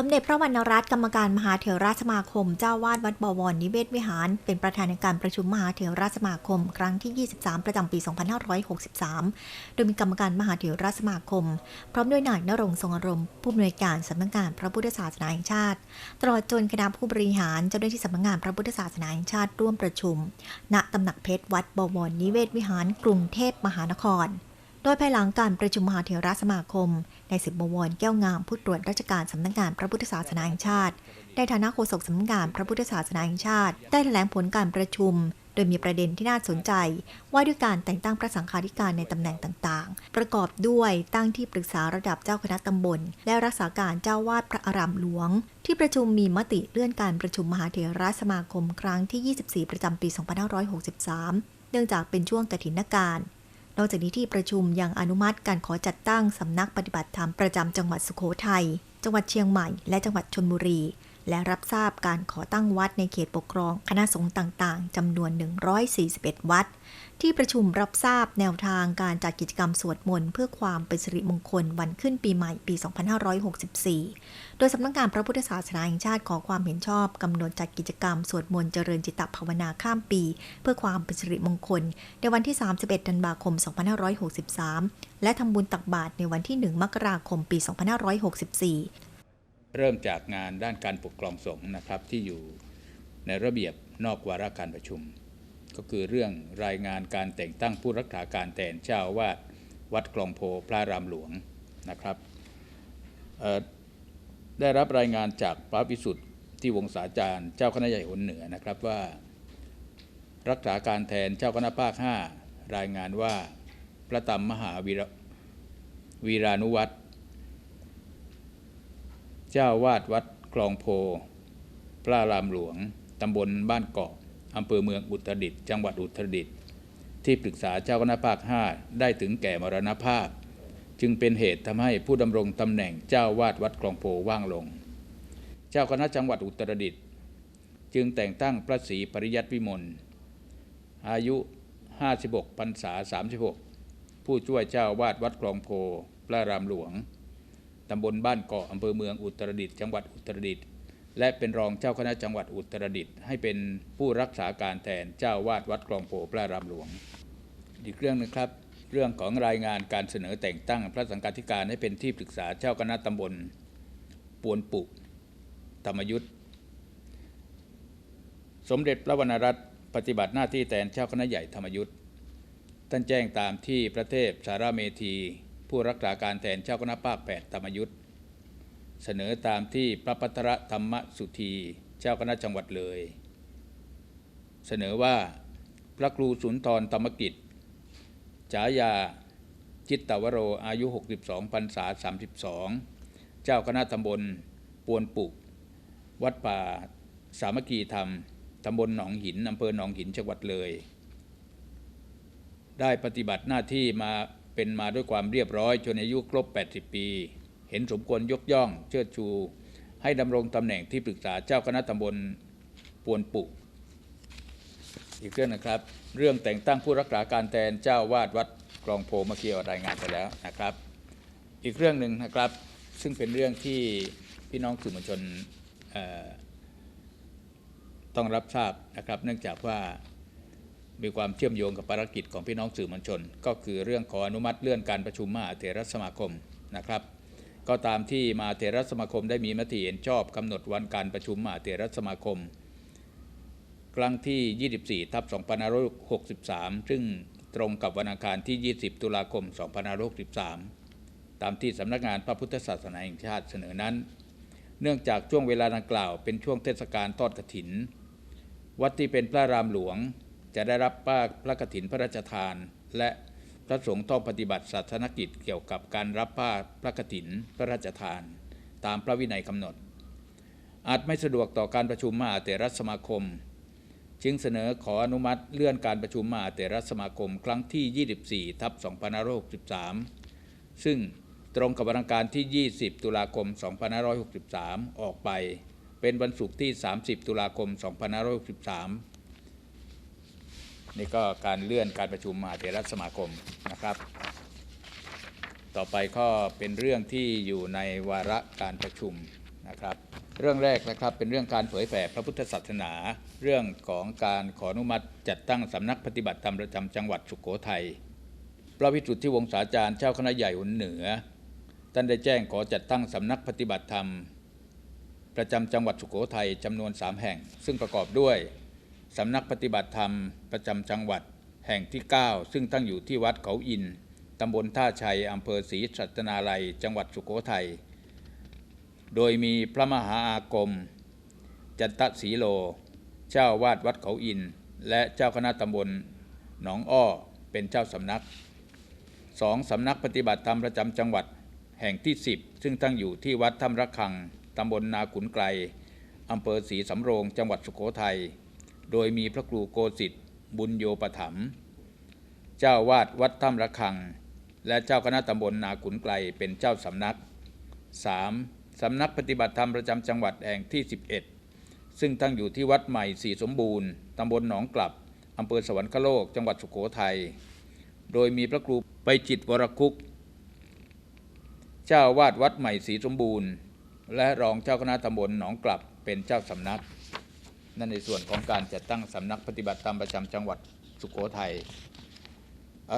สมเด็จพระวรรณรัตน์กรรมการมหาเถรราสมาคม เจ้าวาดวัดบวรนิเวศวิหาร เป็นประธานในการประชุมมหาเถรราสมาคม ครั้งที่ 23 ประจำปี 2563 โดยมีกรรมการมหาเถรราสมาคม พร้อมด้วยนายนรงทรงอารมณ์ผู้อำนวยการสำนักงานพระพุทธศาสนาแห่งชาติ ตลอดจนคณะผู้บริหารเจ้าหน้าที่สำนักงานพระพุทธศาสนาแห่งชาติร่วมประชุม ณตำหนักเพชรวัดบวรนิเวศวิหาร กรุงเทพมหานคร ดยภายหลังการประชุมมหาเถรสมาคม ในสิบบวรแก้วงามผู้ตรวจราชการสำนักงานพระพุทธศาสนาแห่งชาติ ในฐานะโฆษกสำนักงานพระพุทธศาสนาแห่งชาติ ได้แถลงผลการประชุม โดยมีประเด็นที่น่าสนใจ ว่าด้วยการแต่งตั้งพระสังฆาธิการในตำแหน่งต่างๆ ประกอบด้วยตั้งที่ปรึกษาระดับเจ้าคณะตำบล และรักษาการเจ้าวาดพระอารามหลวง ที่ประชุมมีมติเลื่อนการประชุมมหาเถรสมาคมครั้งที่ 24 ประจำปี 2563 เนื่องจากเป็นช่วงกฐินการ นอกจากนี้ที่ประชุมยังอนุมัติการขอจัดตั้งสำนักปฏิบัติธรรมประจำจังหวัดสุโขทัย จังหวัดเชียงใหม่ และจังหวัดชนบุรี และรับทราบการขอตั้งวัดในเขตปกครองคณะสงฆ์ต่างๆจำนวน 141 วัด ที่ประชุมรับทราบแนวทางการจัดกิจกรรมสวดมนต์เพื่อความเป็นสิริมงคลวันขึ้นปีใหม่ปี 2564 โดยสำนักงานพระพุทธศาสนาแห่งชาติขอความเห็นชอบกำหนดจัดกิจกรรมสวดมนต์เจริญจิตตภาวนาข้ามปี เพื่อความเป็นสิริมงคล ในวันที่ 31 ธันวาคม 2563 และทำบุญตักบาตรในวันที่ 1 มกราคม ปี 2564 เริ่มจากงานด้านการปกครองสงฆ์นะครับที่อยู่ในระเบียบนอกวาระการประชุม ก็คือเรื่องรายงานการแต่งตั้งผู้รักษาการแทนเจ้าวาดวัดคลองโพพระรามหลวงนะครับได้รับรายงานจากพระวิสุทธิ์ที่วงศาจารย์เจ้าคณะใหญ่หนเหนือนะครับว่า รักษาการแทนเจ้าคณะภาค 5 รายงานว่าพระตำมหาวีรวีรานุวัตร เจ้าวาดวัดคลองโพ พระรามหลวง ตำบลบ้านเกาะอำเภอเมืองอุตรดิตถ์จังหวัดอุตรดิตถ์ที่ปรึกษาเจ้าคณะภาค 5 ได้ถึงแก่มรณภาพ จึงเป็นเหตุทำให้ผู้ดำรงตำแหน่งเจ้าวาดวัดคลองโพว่างลง เจ้าคณะจังหวัดอุตรดิตถ์จึงแต่งตั้งพระศรีปริยัติวิมลอายุ 56พรรษา 36 ผู้ช่วยเจ้าวาดวัดคลองโพพระรามหลวง ตำบลบ้านเกาะอำเภอเมืองอุตรดิตถ์จังหวัดอุตรดิตถ์และเป็นรองเจ้าคณะจังหวัดอุตรดิตถ์ให้เป็นผู้รักษาการแทนเจ้าวาดวัดคลองโพพระรามหลวง อีกเรื่องหนึงครับ เรื่องของรายงานการเสนอแต่งตั้งพระสังฆาธิการให้เป็นที่ปรึกษาเจ้าคณะตำบลปวนปุกธรรมยุทธสมเด็จพระวรรณรัตน์ปฏิบัติหน้าที่แทนเจ้าคณะใหญ่ธรรมยุทธท่านแจ้งตามที่พระเทพสารเมธี ผู้รักษาการแทนเจ้าคณะภาค8ธรรมยุทธเสนอตามที่พระปัตรธรรมสุธีเจ้าคณะจังหวัดเลย เสนอว่าพระครูสุนทรธรรมกิจฉายาจิตตวโรอายุ 62พรรษา 32 เจ้าคณะตำบลปวนปุก วัดป่าสามัคคีธรรมตำบลหนองหินอำเภอหนองหินจังหวัดเลย ได้ปฏิบัติหน้าที่มา เป็นมาด้วยความเรียบร้อยจนอายุครบ 80 ปี เห็นสมควรยกย่อง เชิดชู ให้ดำรงตำแหน่งที่ปรึกษาเจ้าคณะตำบลปวนปุอีกเรื่องนะครับ เรื่องแต่งตั้งผู้รักษาการแทนเจ้าวาดวัดคลองโพเมื่อกี้รารายงานไปแล้วนะครับ อีกเรื่องหนึ่งนะครับ ซึ่งเป็นเรื่องที่พี่น้องสื่อมวลชนต้องรับทราบนะครับ เนื่องจากว่า มีความเชื่อมโยงกับภารกิจของพี่น้องสื่อมวลชน ก็คือเรื่องขออนุมัติเลื่อนการประชุมมหาเถรสมาคมนะครับ ก็ตามที่มหาเถรสมาคมได้มีมติเห็นชอบกำหนดวันการประชุมมหาเถรสมาคม ครั้งที่ 24ทับ2563 ซึ่งตรงกับวันอังคารที่ 20 ตุลาคม 2563 ตามที่สำนักงานพระพุทธศาสนาแห่งชาติเสนอนั้น เนื่องจากช่วงเวลาดังกล่าวเป็นช่วงเทศกาลทอดกฐิน วัดที่เป็นพระรามหลวง จะได้รับป้าพระกฐินพระราชทาน และพระสงฆ์ต้องปฏิบัติศาสนกิจเกี่ยวกับการรับผ้าพระกฐินพระราชทาน ตามพระวินัยกำหนด อาจไม่สะดวกต่อการประชุมมหาเถรสมาคม จึงเสนอขออนุมัติเลื่อนการประชุมมหาเถรสมาคม ครั้งที่ 24 ทับ2563 ซึ่งตรงกับวันอังคารที่ 20 ตุลาคม 2563 ออกไป เป็นวันศุกร์ที่ 30 ตุลาคม 2563 นี่ก็การเลื่อนการประชุมมหาเถรสมาคมนะครับ ต่อไปก็เป็นเรื่องที่อยู่ในวาระการประชุมนะครับ เรื่องแรกนะครับเป็นเรื่องการเผยแผ่พระพุทธศาสนา เรื่องของการขออนุมัติ จัดตั้งสำนักปฏิบัติธรรมประจำจังหวัดสุโขทัยพระวิสุทธิวงศาจารย์เจ้าคณะใหญ่หุนเหนือท่านได้แจ้งขอจัดตั้งสำนักปฏิบัติธรรม ประจำจังหวัดสุโขทัยจำนวนสามแห่ง ซึ่งประกอบด้วย สำนักปฏิบัติธรรมประจำจังหวัดแห่งที่ 9 ซึ่งตั้งอยู่ที่วัดเขาอินตำบลท่าชัยอำเภอศรีสัตนาลัย จังหวัดสุโขทัย โดยมีพระมหาอากรมจันตศรีโล เจ้าวาดวัดเขาอิน และเจ้าคณะตำบลหนองอ้อเป็นเจ้าสำนักสองสำนักปฏิบัติธรรมประจำจังหวัดแห่งที่ 10 ซึ่งตั้งอยู่ที่วัดถ้ำระฆังตำบลนาขุนไกลอำเภอศรีสำโรง จังหวัดสุโขทัย โดยมีพระครูโกสิทธิ์บุญโยปถัมเจ้าวาดวัดถ้ำระฆัง และเจ้าคณะตำบลนาขุนไกลเป็นเจ้าสำนัก 3. สำนักปฏิบัติธรรมประจำจังหวัดแห่งที่ 11 ซึ่งตั้งอยู่ที่วัดใหม่สีสมบูรณ์ตำบลหนองกลับอำเภอสวรรคโลกจังหวัดสุโขทัย โดยมีพระครูไปจิตวรคุก เจ้าวาดวัดใหม่สีสมบูรณ์ และรองเจ้าคณะตำบลหนองกลับเป็นเจ้าสำนัก นั่นในส่วนของการจัดตั้งสำนักปฏิบัติธรรมประจำจังหวัดสุโขทัย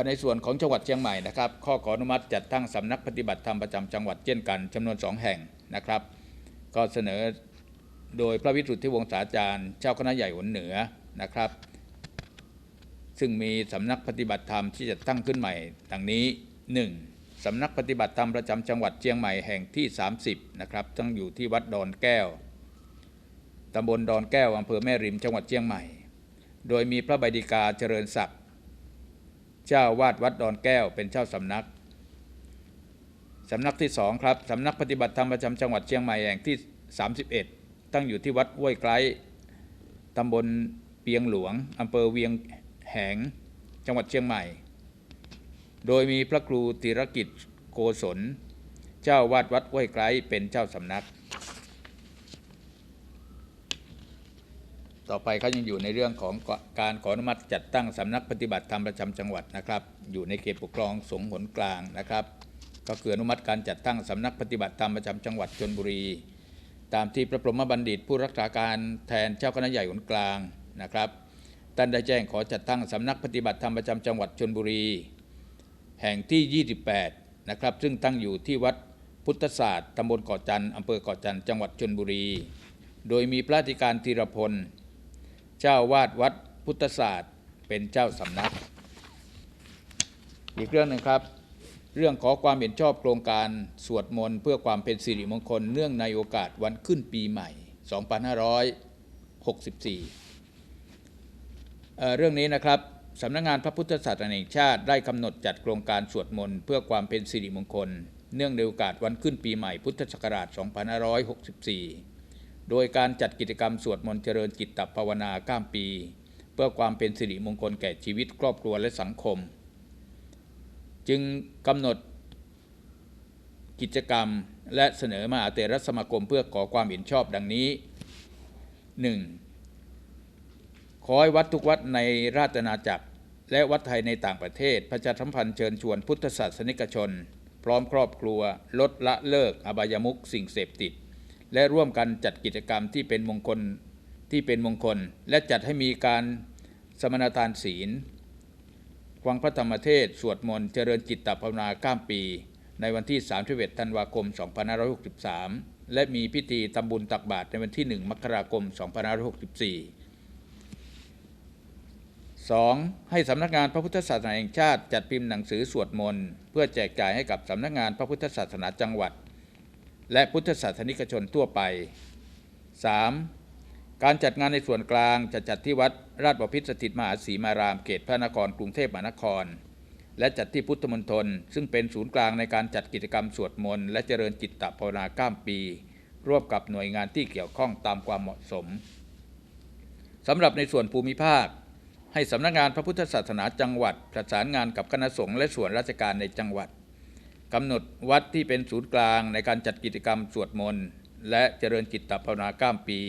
ในส่วนของจังหวัดเชียงใหม่นะครับข้อขออนุมัติจัดตั้งสำนักปฏิบัติธรรมประจำจังหวัดเช่นกันจำนวนสองแห่งนะครับ ก็เสนอโดยพระวิสุทธิวงศาจารย์ เจ้าคณะใหญ่หนเหนือนะครับ ซึ่งมีสำนักปฏิบัติธรรมที่จะตั้งขึ้นใหม่ดังนี้ 1. สำนักปฏิบัติธรรมประจำจังหวัดเชียงใหม่แห่งที่ 30นะครับตั้งอยู่ที่วัดดอนแก้ว ตำบลดอนแก้วอำเภอแม่ริมจังหวัดเชียงใหม่ โดยมีพระบดิกาเจริญศักดิ์เจ้าวาดวัดดอนแก้วเป็นเจ้าสำนักสำนักที่สองครับสำนักปฏิบัติธรรมประจำจังหวัดเชียงใหม่แห่งที่ 31 ตั้งอยู่ที่วัดห้วยไกลตำบลเปียงหลวงอำเภอเวียงแหงจังหวัดเชียงใหม่ โดยมีพระครูธีรกิจโกศล เจ้าวาดวัดห้วยไกลเป็นเจ้าสำนัก ต่อไปเขายังอยู่ในเรื่องของการขออนุมัติจัดตั้งสำนักปฏิบัติธรรมประจำจังหวัดนะครับ อยู่ในเขตปกครองสงฆ์หนกลางนะครับ ก็คืออนุมัติการจัดตั้งสำนักปฏิบัติธรรมประจำจังหวัดชนบุรี ตามที่พระพรหมบัณฑิตผู้รักษาการแทนเจ้าคณะใหญ่หนกลางนะครับท่านได้แจ้งขอจัดตั้งสำนักปฏิบัติธรรมประจำจังหวัดชนบุรี แห่งที่ 28 นะครับ ซึ่งตั้งอยู่ที่วัดพุทธศาสตร์ตำบลเกาะจันทร์อำเภอเกาะจันทร์จังหวัดชนบุรี โดยมีพระธิการธีรพล เจ้าวาดวัดพุทธศาสตร์ เป็นเจ้าสำนัก อีกเรื่องหนึ่งครับ เรื่องขอความเห็นชอบโครงการสวดมนต์เพื่อความเป็นสิริมงคลเนื่องในโอกาสวันขึ้นปีใหม่ 2564เเรื่องนี้นะครับสำนักงงานพระพุทธศาสนาแห่งชาติได้กำหนดจัดโครงการสวดมนต์เพื่อความเป็นสิริมงคล เนื่องในโอกาสวันขึ้นปีใหม่พุทธศักราช 2564 โดยการจัดกิจกรรมสวดมนต์เจริญจิตตภาวนาข้ามปี เพื่อความเป็นสิริมงคลแก่ชีวิตครอบครัวและสังคม จึงกำหนดกิจกรรมและเสนอมาอาเตรสมาคมเพื่อขอความเห็นชอบดังนี้ 1. ขอให้วัดทุกวัดในราชอาจักร และวัดไทยในต่างประเทศ ประชาสัมพันธ์เชิญชวนพุทธศาสนิกชน พร้อมครอบครัว ลดละเลิกอบายมุขสิ่งเสพติด และร่วมกันจัดกิจกรรมที่เป็นมงคลที่เป็นมงคล และจัดให้มีการสมณทานศีลฟังพระธรรมเทศ สวดมนต์เจริญจิตตภาวนาข้ามปี ในวันที่ 31 ธันวาคม 2563 และมีพิธีทำบุญตักบาตรในวันที่ 1 มกราคม 2564 2. ให้สำนักงานพระพุทธศาสนาแห่งชาติ จัดพิมพ์หนังสือสวดมนต์ เพื่อแจกจ่ายให้กับสำนักงานพระพุทธศาสนาจังหวัด และพุทธศาสนิกชนทั่วไป 3. การจัดงานในส่วนกลางจะจัดที่วัดราชบพิตรสถิตมหาศรีมารามเขตพระนครกรุงเทพมหานคร และจัดที่พุทธมณฑลซึ่งเป็นศูนย์กลางในการจัดกิจกรรมสวดมนต์และเจริญจิตตภาวนาข้ามปี ร่วมกับหน่วยงานที่เกี่ยวข้องตามความเหมาะสมสำหรับในส่วนภูมิภาค ให้สำนักงานพระพุทธศาสนาจังหวัด ประสานงานกับคณะสงฆ์และส่วนราชการในจังหวัด กำหนดวัดที่เป็นศูนย์กลางในการจัดกิจกรรมสวดมนต์และเจริญจิตตภาวนาข้ามปี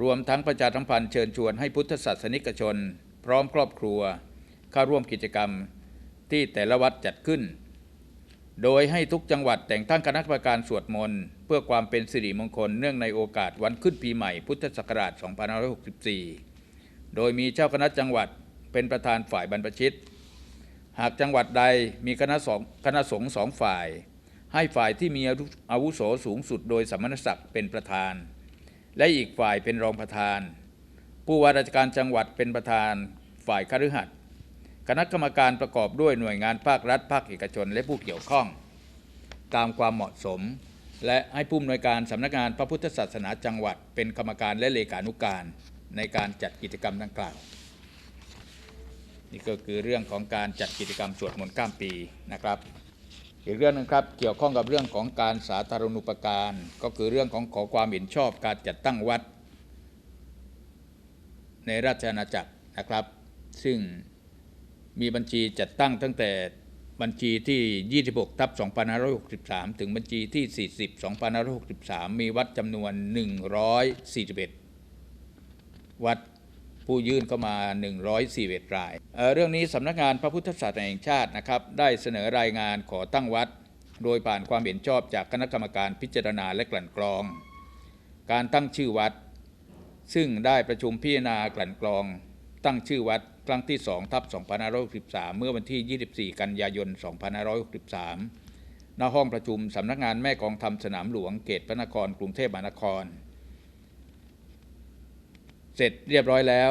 รวมทั้งประชาสัมพันธ์เชิญชวนให้พุทธศาสนิกชน พร้อมครอบครัว เข้าร่วมกิจกรรมที่แต่ละวัดจัดขึ้น โดยให้ทุกจังหวัดแต่งตั้งคณะกรรมการสวดมนต์เพื่อความเป็นสิริมงคลเนื่องในโอกาสวันขึ้นปีใหม่พุทธศักราช 2564 โดยมีเจ้าคณะจังหวัดเป็นประธานฝ่ายบรรพชิต หากจังหวัดใดมีคณะสองคณะสงฆ์สองฝ่าย ให้ฝ่ายที่มีอาวุโสสูงสุดโดยสมณศักดิ์เป็นประธาน และอีกฝ่ายเป็นรองประธาน ผู้ว่าราชการจังหวัดเป็นประธาน ฝ่ายคฤหัสถ์คณะกรรมการประกอบด้วยหน่วยงานภาครัฐภาคเอกชนและผู้เกี่ยวข้อง ตามความเหมาะสม และให้ผู้อำนวยการสำนักงานพระพุทธศาสนาจังหวัด เป็นกรรมการและเลขานุการในการจัดกิจกรรมดังกล่าว นี่ก็คือเรื่องของการจัดกิจกรรมสวดมนต์ข้ามปีนะครับ อีกเรื่องหนึงครับเกี่ยวข้องกับเรื่องของการสาธารณูปการ ก็คือเรื่องของขอความเห็นชอบการจัดตั้งวัด ในราชอาณาจักรนะครับ ซึ่งมีบัญชีจัดตั้งตั้งแต่บัญชีที่ 26ทับ2563 ถึงบัญชีที่ 40 2563 มีวัดจำนวน 141 วัด ผู้ยื่นเข้ามา 141 รายเเรื่องนี้สำนักงานพระพุทธศาสนาแห่งชาตินะครับได้เสนอรายงานขอตั้งวัด โดยผ่านความเห็นชอบจากคณะกรรมการพิจารณาและกลั่นกรอง การตั้งชื่อวัด ซึ่งได้ประชุมพิจารณากลั่นกรอง ตั้งชื่อวัดครั้งที่2ทับ2563 เมื่อวันที่ 24 กันยายน 2563ณห้องประชุมสำนักงานแม่กองทำสนามหลวงเขตพระนครกรุงเทพมหานคร เสร็จเรียบร้อยแล้ว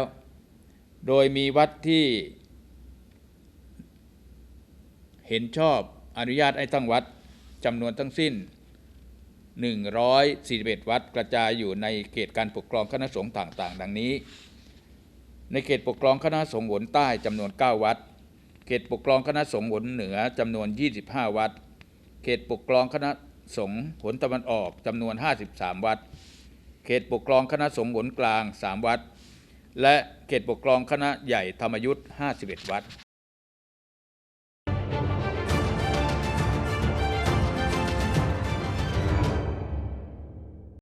โดยมีวัดที่ เห็นชอบอนุญาตให้ตั้งวัดจำนวนทั้งสิ้น 141 วัดกระจายอยู่ในเขตการปกครองคณะสงฆ์ต่าง ๆ ดังนี้ ในเขตปกครองคณะสงฆ์หนใต้จำนวน 9 วัด เขตปกครองคณะสงฆ์หนเหนือจำนวน 25 วัด เขตปกครองคณะสงฆ์หนตะวันออกจำนวน 53 วัด เขตปกครองคณะสงฆ์หนกลาง 3 วัด และเขตปกครองคณะใหญ่ธรรมยุทธ์ 51 วัด